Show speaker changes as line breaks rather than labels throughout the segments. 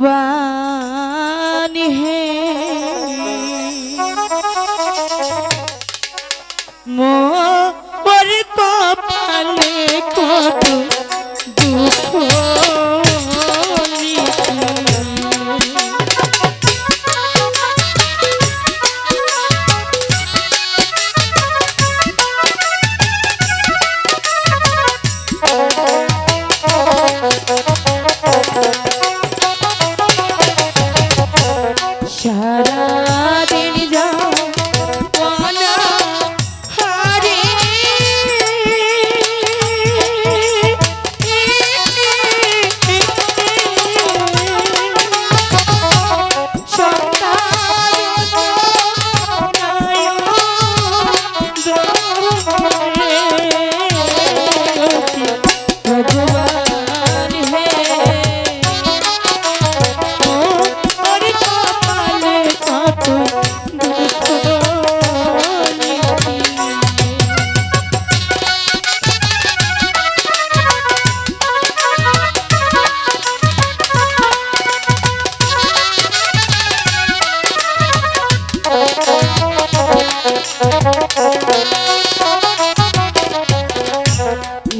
भगवान है মোর Shut up.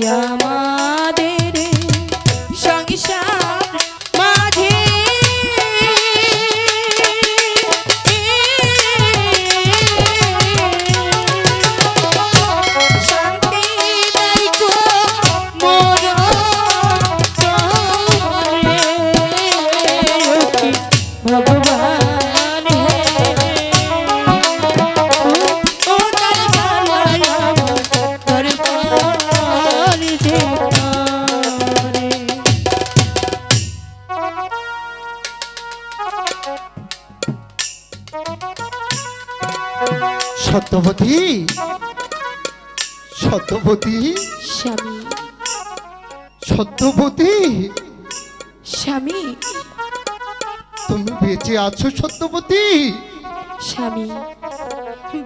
Yeah.
Satyabati? Satyabati?
স্বামী।
সত্যবতী?
স্বামী।
তুমি বেঁচে আছো সত্যবতী?
স্বামী।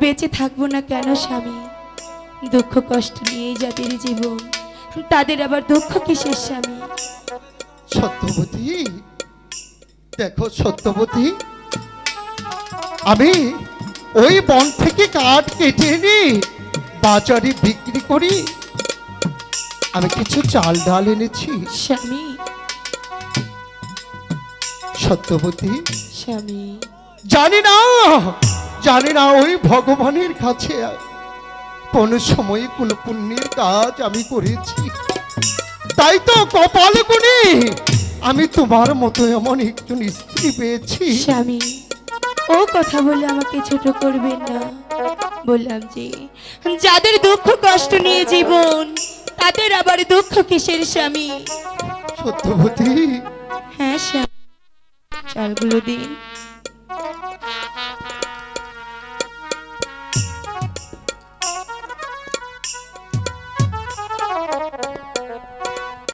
বেঁচে থাকব না কেন স্বামী? দুঃখ কষ্ট নিয়ে যাদের জীবন তাদের আবার দুঃখ কিসের স্বামী?
সত্যবতী? দেখো সত্যবতী আমি ওই বন থেকে কাঠ কেটে এনে বাজারে বিক্রি করি। আমি কিছু চাল ডাল এনেছি।
স্বামী।
সত্যবতী।
স্বামী।
জানি না জানি না ওই ভগবানের কাছে। কোনো সময়ে কোনো পুণ্যের কাজ আমি করেছি। তাই তো কপাল গুনে আমি তোমার মতো এমন একজন স্ত্রী পেয়েছি।
স্বামী। ও কথা বলে আমাকে ছোট করবেন না। বললাম যে যাদের দুঃখ কষ্ট নিয়ে জীবন তাদের আবার দুঃখ কিসের স্বামী?
সত্যবতী।
হ্যাঁ স্বামী। চালগুলো দিন।